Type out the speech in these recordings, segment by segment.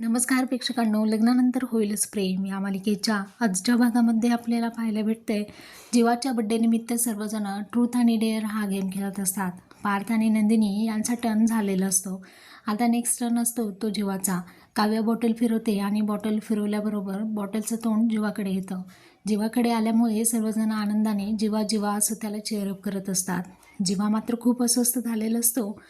नमस्कार प्रेक्षकांनो लग्नानंतर होईलच प्रेम. या मालिकेच्या आजच्या भागामध्ये आपल्याला पाहायला भेटतंय जीवाच्या बड्डेनिमित्त सर्वजण ट्रूथ आणि डेअर हा गेम खेळत असतात. पार्थ आणि नंदिनी यांचा टर्न झालेला असतो. आता नेक्स्ट टर्न असतो तो जीवाचा. काव्य बॉटल फिरवते आणि बॉटल फिरवल्याबरोबर बॉटलचं तोंड जीवाकडे येतं. जीवाकडे आल्यामुळे सर्वजण आनंदाने जीवा जीवा असं त्याला चेअरअप करत असतात. जीवा मात्र खूप अस्वस्थ झालेला असतो.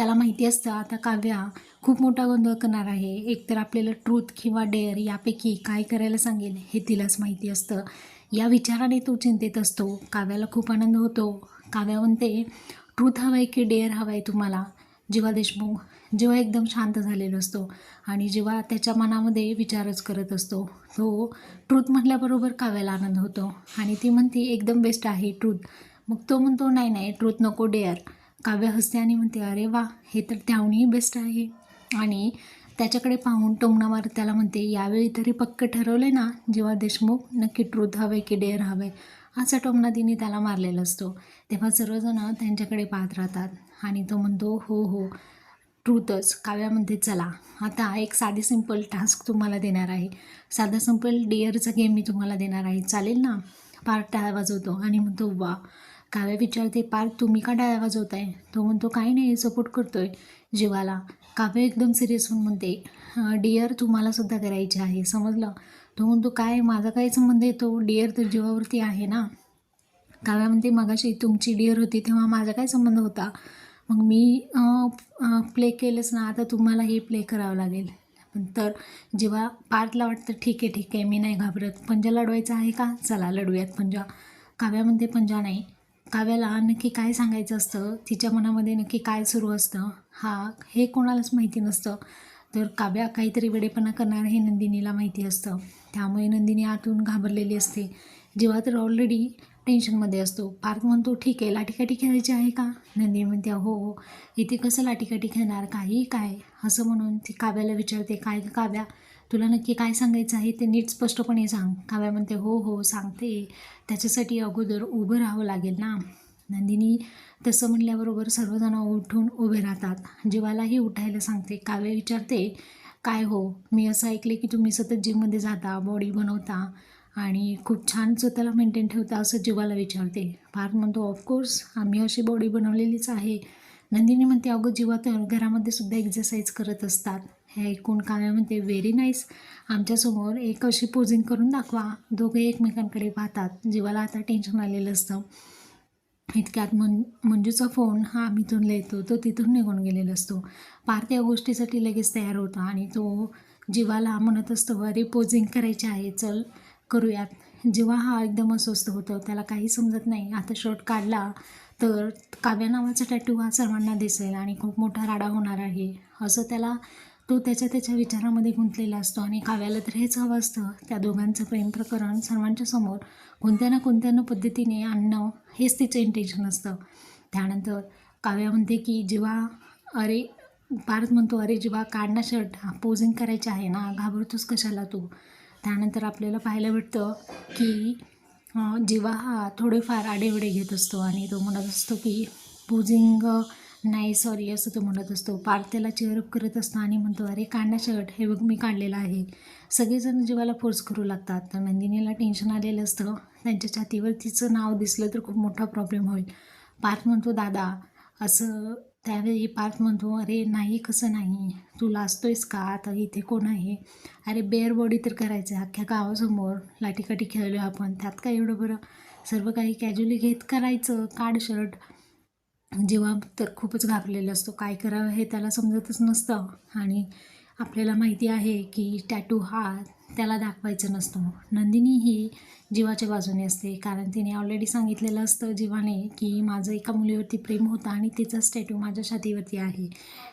त्याला माहिती असतं आता काव्या खूप मोठा गोंधळ करणार आहे. एकतर आपल्याला ट्रूथ किंवा डेअर यापैकी काय करायला सांगेल हे तिलाच माहिती असतं. या विचाराने तो चिंतेत असतो. काव्याला खूप आनंद होतो. काव्या म्हणते ट्रूथ हवं आहे की डेअर हवं आहे तुम्हाला? जीवा देशमुख जेव्हा एकदम शांत झालेला असतो आणि जेव्हा त्याच्या मनामध्ये विचारच करत असतो तो ट्रूथ म्हटल्याबरोबर काव्याला आनंद होतो. आणि ती म्हणते एकदम बेस्ट आहे ट्रूथ मग तो म्हणतो नाही नाही ट्रूथ नको डेअर काव्य हसते आणि म्हणते अरे वा हे तर त्याहूनही बेस्ट आहे. आणि त्याच्याकडे पाहून टोमणा मारत त्याला म्हणते यावेळी तरी पक्क ठरवलं आहे ना जेव्हा देशमुख नक्की ट्रूथ हवे की डेअर हवे असा टोमणा तिने त्याला मारलेला असतो. तेव्हा सर्वजण त्यांच्याकडे पाहत राहतात आणि तो म्हणतो हो हो ट्रूथच काव्या म्हणते चला आता एक साधी सिंपल टास्क तुम्हाला देणार आहे. साधा सिंपल डेअरचा गेम मी तुम्हाला देणार आहे. चालेल ना? पार्ट टाळा वाजवतो आणि म्हणतो वा काव्या विचारते पार्थ तुम्ही का डायवाज होत आहे तो म्हणतो काही नाही सपोर्ट करतोय जीवाला. काव्य एकदम सिरियस होऊन म्हणते डिअर तुम्हाला सुद्धा करायचे आहे समजलं? तो म्हणतो काय माझा काय संबंध येतो डिअर तर जीवावरती आहे ना? काव्या म्हणते मगाशी तुमची डिअर होती तेव्हा माझा काय संबंध होता? मग मी प्ले केलंच ना आता तुम्हाला हे प्ले करावं लागेल. पण तर जेव्हा पार्थला वाटतं ठीक आहे ठीक आहे मी नाही घाबरत पंजा लढवायचा आहे का? चला लढूयात पंजा. काव्यामध्ये पंजा नाही. काव्याला नक्की काय सांगायचं असतं? तिच्या मनामध्ये नक्की काय सुरू असतं? हा हे कोणालाच माहिती नसतं. तर काव्या काहीतरी वेडेपणा करणार हे नंदिनीला माहिती असतं. त्यामुळे नंदिनी आतून घाबरलेली असते. जेव्हा तर ऑलरेडी टेन्शनमध्ये असतो. पार्थ म्हणतो ठीक आहे लाठीकाठी खेळायची आहे का? नंदिनी म्हणते हो हो. इथे कसं लाठीकाठी खेळणार? काही काय? असं म्हणून ती काव्याला विचारते काय काव्या? तुला नक्की काय सांगायचं आहे ते नीट स्पष्टपणे सांग. काव्या म्हणते हो हो सांगते. त्याच्यासाठी अगोदर उभं राहावं लागेल ना? नंदिनी तसं म्हणल्याबरोबर सर्वजण उठून उभे राहतात. जीवालाही उठायला सांगते. काव्य विचारते काय हो? मी असं ऐकले की तुम्ही सतत जिममध्ये जाता बॉडी बनवता. आणि खूप छान स्वतःला मेंटेन ठेवता असं जीवाला विचारते. पार्थ म्हणतो ऑफकोर्स आम्ही अशी बॉडी बनवलेलीच आहे. नंदिनी म्हणते अगं जीवा तर घरामध्ये सुद्धा एक्झरसाईज करत असतात. हे ऐकून काव्या म्हणते व्हेरी नाईस आमच्यासमोर एक अशी पोजिंग करून दाखवा. दोघे एकमेकांकडे पाहतात. जीवाला आता टेन्शन आलेलं असतं. इतक्यात मन मंजूचा फोन हा आम्हीतून येतो तो तिथून निघून गेलेला असतो. पार्थ या गोष्टीसाठी लगेच तयार होता आणि तो जीवाला म्हणत असतो अरे पोजिंग करायची आहे. चल. करूयात. जेव्हा हा एकदम अस्वस्थ होतं त्याला काही समजत नाही. आता शर्ट काढला तर काव्या नावाचा टॅटू हा सर्वांना दिसेल आणि खूप मोठा राडा होणार आहे. असं त्याला तो त्याच्या त्याच्या विचारामध्ये गुंतलेला असतो आणि काव्याला तर हेच हवं असतं. त्या दोघांचं प्रेम प्रकरण सर्वांच्या समोर कोणत्या ना कोणत्या ना पद्धतीने आणणं हेच तिचं इंटेन्शन असतं. त्यानंतर काव्या म्हणते की जेव्हा अरे पार्थ म्हणतो अरे जेव्हा काढणं शर्ट हा पोजिंग आहे ना घाबरतोस कशाला तू? त्यानंतर आपल्याला पाहायला भेटतं की जीवा हा थोडेफार आडेवडे घेत असतो आणि तो म्हणत असतो की पोजिंग नाही सॉरी असं तो म्हणत असतो. पार त्याला चेअरअप करत असतो आणि म्हणतो अरे काढणं शर्ट हे बघ मी काढलेलं आहे. सगळेजण जीवाला फोर्स करू लागतात. तर नंदिनीला टेन्शन आलेलं असतं. त्यांच्या छातीवर तिचं नाव दिसलं तर खूप मोठा प्रॉब्लेम होईल. पार्थ म्हणतो दादा असं त्यावेळी पार्थ म्हणतो अरे नाही कसं नाही? तू लाजतोयस का? आता इथे कोण आहे? अरे बेअर बॉडी तर करायचं आहे अख्ख्या गावासमोर. लाठीकाठी खेळलो आपण. त्यात काय एवढं बरं? सर्व काही कॅज्युअली घेत करायचं. काढ शर्ट. जेव्हा तर खूपच घाबरलेला असतो. काय करावं हे त्याला समजतच नसतं. आणि आपल्याला माहिती आहे की टॅटू हा त्याला दाखवायचं नसतो. नंदिनी ही जीवाच्या बाजूने असते. कारण तिने ऑलरेडी सांगितलेलं असतं जीवाने की माझं एका मुलीवरती प्रेम होतं आणि तिचाच टॅटू माझ्या छातीवरती आहे.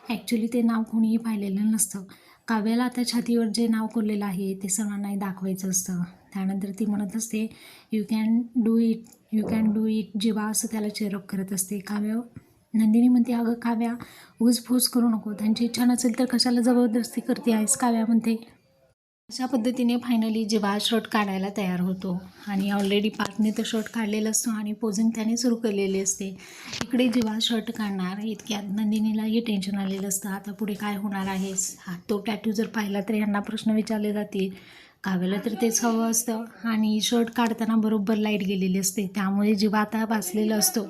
ॲक्च्युली ते नाव कोणीही पाहिलेलं नसतं. काव्याला आता छातीवर जे नाव कोरलेलं आहे ते सर्वांनाही दाखवायचं असतं. त्यानंतर ती म्हणत असते you can do it you can do it Jeeva असं त्याला चेअरअप करत असते. काव्य नंदिनी म्हणते अगं काव्या ऊसफूस करू नको. त्यांची इच्छा नसेल तर कशाला जबरदस्ती करते आहेस काव्या? म्हणते. अशा पद्धतीने फायनली जेव्हा शर्ट काढायला तयार होतो आणि ऑलरेडी पार्थने तर शर्ट काढलेला असतो आणि पोझिंग त्याने सुरू केलेली असते. इकडे जेव्हा शर्ट काढणार इतक्यात नंदिनीलाही टेन्शन आलेलं असतं. आता पुढे काय होणार आहेस? हा तो टॅटू जर पाहिला तर यांना प्रश्न विचारले जातील. काव्याला तर तेच हवं असतं. आणि शर्ट काढताना बरोबर लाइट गेलेली असते. त्यामुळे जेव्हा आता वाचलेलं असतो